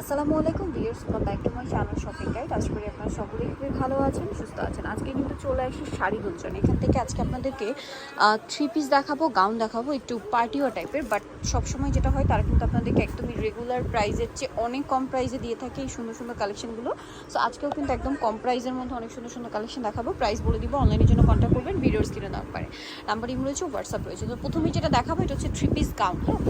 আসসালামু আলাইকুম viewers, welcome back to my channel shopping guide. আশা করি আপনারা সকলেই খুবই ভালো আছেন, সুস্থ আছেন। আজকে কিন্তু চলে আসি শাড়ি গুঞ্জন এখান থেকে আজকে আপনাদেরকে থ্রি পিস দেখাবো গাউন দেখাবো, একটু পার্টিও টাইপের বাট সবসময় যেটা হয়, তারা কিন্তু আপনাদেরকে একদমই রেগুলার প্রাইজের চেয়ে অনেক কম প্রাইজে দিয়ে থাকে এই সুন্দর সুন্দর কালেকশনগুলো সো আজকেও কিন্তু একদম কম প্রাইজের মধ্যে অনেক সুন্দর সুন্দর কালেকশন দেখাবো। প্রাইস বলে দিব অনলাইনের জন্য কন্ট্যাক্ট করবেন ভিডিওর স্ক্রিনে দেওয়ার পারে। নাম্বার ইম রয়েছে হোয়াটসঅ্যাপ রয়েছে। তো প্রথমে যেটা দেখাবো, এটা হচ্ছে থ্রি পিস গাউন হ্যাঁ?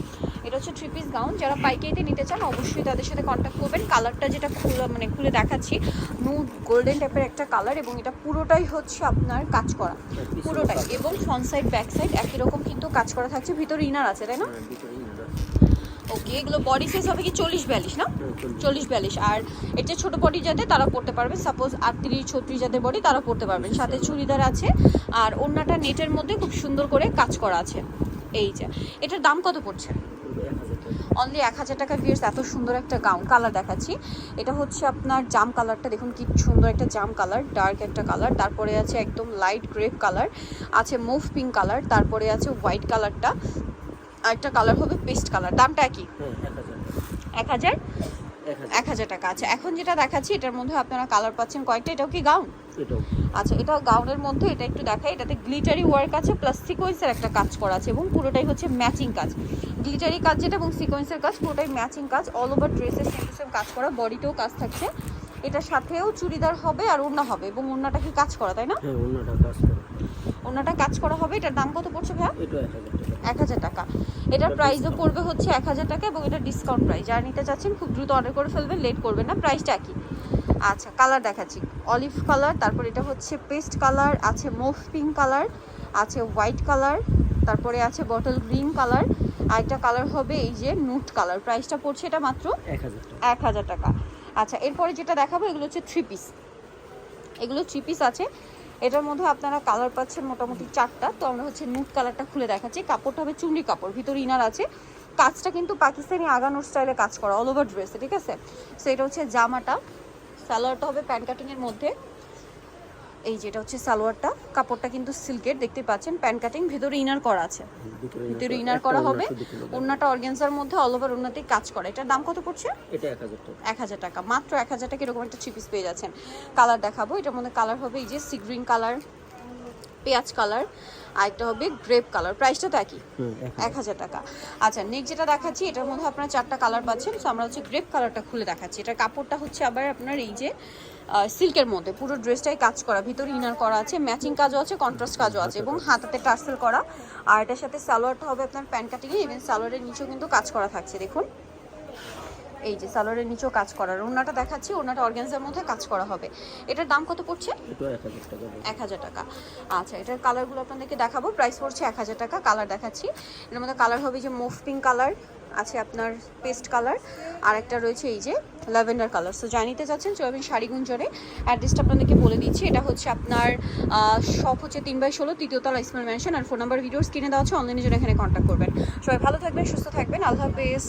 এটা হচ্ছে থ্রি পিস গাউন যারা পাইকারিতে নিতে চান অবশ্যই তাদের সাথে কন্ট্যাক্ট করবেন। কালারটা যেটা খুলে মানে খুলে দেখাচ্ছি নুড গোল্ডেন টাইপের একটা কালার এবং এটা পুরোটাই হচ্ছে আপনার কাজ করা। পুরোটাই এবং ফ্রন্ট সাইড ব্যাক সাইড একই রকম কিন্তু কাজ করা থাকছে। ভিতরে ইনার আছে তাই না? ওকে এগুলো বডি সাইজ হবে কি চল্লিশ বিয়াল্লিশ না? চল্লিশ। বিয়াল্লিশ। আর এর যে ছোটো বডি যাতে তারা পড়তে পারবেন সাপোজ আটত্রিশ ছত্রিশ যাদের বডি তারা পড়তে পারবেন। সাথে চুড়িদার আছে। আর অন্যটা নেটের মধ্যে খুব সুন্দর করে কাজ করা আছে। এই যে এটার দাম কত পড়ছে? অনলি এক হাজার টাকা ভিয়ার্স এত সুন্দর একটা গাউন কালার দেখাচ্ছি। এটা হচ্ছে আপনার জাম কালারটা দেখুন কি সুন্দর একটা জাম কালার ডার্ক একটা কালার তারপরে আছে একদম লাইট গ্রেপ কালার আছে মুভ পিঙ্ক কালার তারপরে আছে হোয়াইট কালারটা আর একটা কালার হবে পেস্ট কালার দামটা কি এক হাজার? এক হাজার। টাকা। আচ্ছা এখন যেটা দেখাচ্ছি এটার মধ্যে আপনারা কালার পাচ্ছেন কয়েকটা। এটাও কি গাউন আচ্ছা এটা গাউনের মধ্যে এটা একটু দেখাই। এটাতে গ্লিটারি ওয়ার্ক আছে প্লাস সিকোয়েন্সের একটা কাজ করা আছে এবং পুরোটাই হচ্ছে ম্যাচিং কাজ। গ্লিটারি কাজ যেটা এবং সিকোয়েন্সের কাজ পুরোটাই ম্যাচিং কাজ অল ওভার ড্রেসের সেম সেম কাজ করা বডিতেও কাজ থাকছে। এটার সাথেও চুড়িদার হবে আর ওড়না হবে এবং ওড়নাটা কি কাজ করা তাই না? ওড়নাটা কাজ করা। হবে এটার দাম কত পড়ছে ভাইয়া? এক হাজার টাকা। এটার প্রাইসও পড়বে হচ্ছে এক হাজার টাকা এবং এটা ডিসকাউন্ট প্রাইস যারা নিতে চাচ্ছেন খুব দ্রুত অর্ডার করে ফেলবেন লেট করবেন না প্রাইসটা কি আচ্ছা কালার দেখাচ্ছি। অলিভ কালার তারপর এটা হচ্ছে পেস্ট কালার আছে মুভ পিঙ্ক কালার আছে হোয়াইট কালার তারপরে আছে বটল গ্রিন কালার আর একটা কালার হবে এই যে নুট কালার প্রাইসটা পড়ছে এটা মাত্র এক হাজার টাকা। আচ্ছা এরপরে যেটা দেখাবো এগুলো হচ্ছে থ্রি পিস এগুলো থ্রি পিস আছে। এটার মধ্যে আপনারা কালার পাচ্ছেন মোটামুটি চারটা। তো আমরা হচ্ছে নুট কালারটা খুলে দেখাচ্ছি। কাপড়টা হবে চুন্ডি কাপড়, ভিতরে ইনার আছে। কাজটা কিন্তু পাকিস্তানি আগানোর স্টাইলে কাজ করা অল ওভার ড্রেসে ঠিক আছে? সো এটা হচ্ছে জামাটা। সালোয়ারটা হবে প্যান্ট কাটিংয়ের মধ্যে। এই যেটা হচ্ছে সালোয়ারটা কাপড়টা কিন্তু সিল্কের দেখতে পাচ্ছেন প্যান্ট কাটিং ভেতরে ইনার করা আছে। ভিতরে ইনার করা হবে। ওন্নাটা অর্গেন্সার মধ্যে অল ওভার ওন্নাতে কাজ করে। এটার দাম কত পড়ছে? এটা এক হাজার টাকা। এক হাজার টাকা। মাত্র এক হাজার টাকা এরকম একটা চিপিস পেয়ে যাচ্ছেন। কালার দেখাবো। এটার মধ্যে কালার হবে এই যে সি গ্রিন কালার পেঁয়াজ কালার আর একটা হবে গ্রেপ কালার। প্রাইসটা তো একই। এক হাজার টাকা। আচ্ছা নেক্সট যেটা দেখাচ্ছি এটার মধ্যে আপনার চারটা কালার পাচ্ছেন। সো আমরা হচ্ছে গ্রেপ কালারটা খুলে দেখাচ্ছি। এটার কাপড়টা হচ্ছে আবার আপনার এই যে সিল্কের মধ্যে। পুরো ড্রেসটাই কাজ করা। ভিতরে ইনার করা আছে ম্যাচিং কাজও আছে কন্ট্রাস্ট কাজও আছে এবং হাতাতে টার্সেল করা। আর এটার সাথে সালোয়ারটা হবে আপনার প্যান্ট কাটিংয়ে ইভেন সালোয়ারের নিচেও কিন্তু কাজ করা থাকছে দেখুন। এই যে সালোয়ারের নিচেও কাজ করার ওনাটা দেখাচ্ছি ওনাটা অর্গানজার মধ্যে কাজ করা হবে। এটার দাম কত পড়ছে? এটা এক হাজার টাকা আচ্ছা এটার কালারগুলো আপনাদেরকে দেখাবো। প্রাইস পড়ছে এক হাজার টাকা কালার দেখাচ্ছি। এর মধ্যে কালার হবে যে মুভ পিঙ্ক কালার আছে আপনার পেস্ট কালার আর একটা রয়েছে এই যে ল্যাভেন্ডার কালার। সো জানিতে চাচ্ছেন চলবেন শাড়ি গুঞ্জরে অ্যাড্রেসটা আপনাদেরকে বলে দিচ্ছি এটা হচ্ছে আপনার শপ হচ্ছে তিন বাই ষোলো তৃতীয়তলা ইসমাইল ম্যানশন আর ফোন নাম্বার ভিডিওস কিনে দেওয়া হচ্ছে অনলাইনের জন্য এখানে কন্ট্যাক্ট করবেন। সবাই ভালো থাকবেন সুস্থ থাকবেন আল্লাহ হাফেজ।